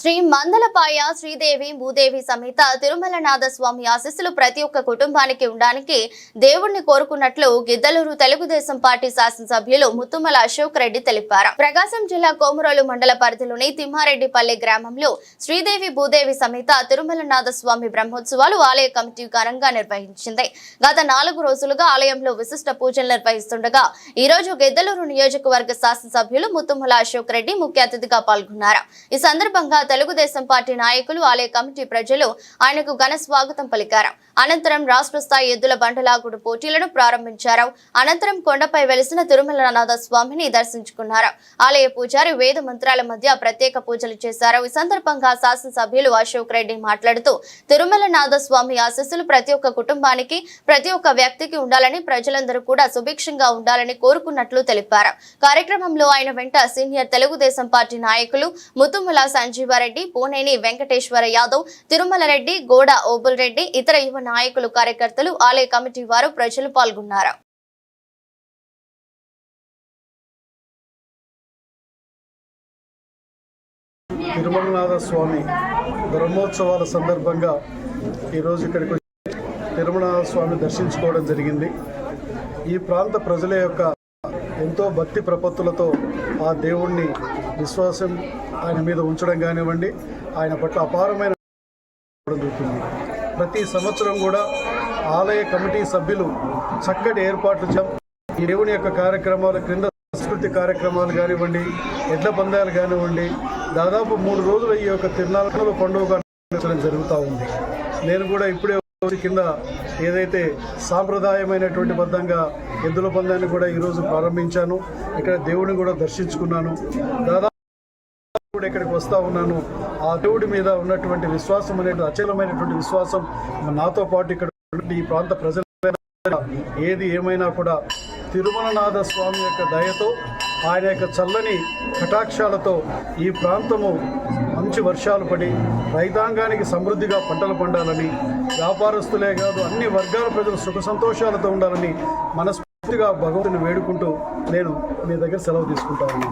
శ్రీ మందలపాయ శ్రీదేవి భూదేవి సమేత తిరుమలనాథ స్వామి ఆశీస్సులు ప్రతి ఒక్క కుటుంబానికి ఉండడానికి దేవుణ్ణి కోరుకున్నట్లు గిద్దలూరు తెలుగుదేశం పార్టీ శాసనసభ్యులు ముత్తుమల అశోక్ రెడ్డి తెలిపారు. ప్రకాశం జిల్లా కోమరోలు మండల పరిధిలోని తిమ్మారెడ్డిపల్లి గ్రామంలో శ్రీదేవి భూదేవి సమేత తిరుమలనాథ స్వామి బ్రహ్మోత్సవాలు ఆలయ కమిటీ ఘనంగా నిర్వహించింది. గత నాలుగు రోజులుగా ఆలయంలో విశిష్ట పూజలు నిర్వహిస్తుండగా ఈ రోజు గిద్దలూరు నియోజకవర్గ శాసనసభ్యులు ముత్తుమల అశోక్ రెడ్డి ముఖ్య అతిథిగా పాల్గొన్నారు. ఈ సందర్భంగా తెలుగుదేశం పార్టీ నాయకులు ఆలయ కమిటీ ప్రజలు ఆయనకు ఘన స్వాగతం పలికారు. అనంతరం రాష్ట్ర స్థాయి ఎద్దుల బండలాగుడు పోటీలను ప్రారంభించారు. అనంతరం కొండపై వెలిసిన తిరుమలనాథ స్వామిని దర్శించుకున్నారు. ఆలయ పూజారి వేద మంత్రాల మధ్య ప్రత్యేక పూజలు చేశారు. ఈ సందర్భంగా శాసనసభ్యులు అశోక్ రెడ్డి మాట్లాడుతూ తిరుమలనాథ స్వామి ఆశస్సులు ప్రతి ఒక్క కుటుంబానికి ప్రతి ఒక్క వ్యక్తికి ఉండాలని ప్రజలందరూ కూడా సుభిక్షంగా ఉండాలని కోరుకున్నట్లు తెలిపారు. కార్యక్రమంలో ఆయన వెంట సీనియర్ తెలుగుదేశం పార్టీ నాయకులు ముతుముల రెడ్డి పూనేని వెంకటేశ్వర యాదవ్ తిరుమల రెడ్డి గోడ ఓబుల్ రెడ్డి ఇతర యువ నాయకులు కార్యకర్తలు ఆలయ కమిటీ వారు ప్రజలు పాల్గొన్నారు. తిరుమలనాథ స్వామి బ్రహ్మోత్సవాల సందర్భంగా ఈరోజు ఇక్కడికి వచ్చి తిరుమలనాథ స్వామి దర్శించుకోవడం జరిగింది. ఈ ప్రాంత ప్రజల యొక్క ఎంతో భక్తి ప్రపత్తులతో ఆ దేవుణ్ణి విశ్వాసం ఆయన మీద ఉంచడం కానివ్వండి ఆయన పట్ల అపారమైన జరుగుతుంది. ప్రతి సంవత్సరం కూడా ఆలయ కమిటీ సభ్యులు చక్కటి ఏర్పాట్లు ఈ దేవుని యొక్క కార్యక్రమాల క్రింద సంస్కృతి కార్యక్రమాలు కానివ్వండి ఎడ్ల పందాలు కానివ్వండి దాదాపు మూడు రోజులు ఈ యొక్క తిరునాళ్ళలో పండుగ నిర్వహించడం జరుగుతూ ఉంది. నేను కూడా ఇప్పుడే కింద ఏదైతే సాంప్రదాయమైనటువంటి బద్ధంగా ఎద్దుల పందాన్ని కూడా ఈరోజు ప్రారంభించాను. ఇక్కడ దేవుడిని కూడా దర్శించుకున్నాను. దాదాపు కూడా ఇక్కడికి వస్తూ ఉన్నాను. ఆ దేవుడి మీద ఉన్నటువంటి విశ్వాసం అనేది అచలమైనటువంటి విశ్వాసం నాతో పాటు ఇక్కడ ఈ ప్రాంత ప్రజల ఏది ఏమైనా కూడా తిరుమలనాథ స్వామి యొక్క దయతో ఆయన యొక్క చల్లని కటాక్షాలతో ఈ ప్రాంతము మంచి వర్షాలు పడి రైతాంగానికి సమృద్ధిగా పంటలు పండాలని వ్యాపారస్తులే కాదు అన్ని వర్గాల ప్రజలు సుఖ సంతోషాలతో ఉండాలని మనస్ఫూర్తిగా భగవంతుని వేడుకుంటూ నేను మీ దగ్గర సెలవు తీసుకుంటాను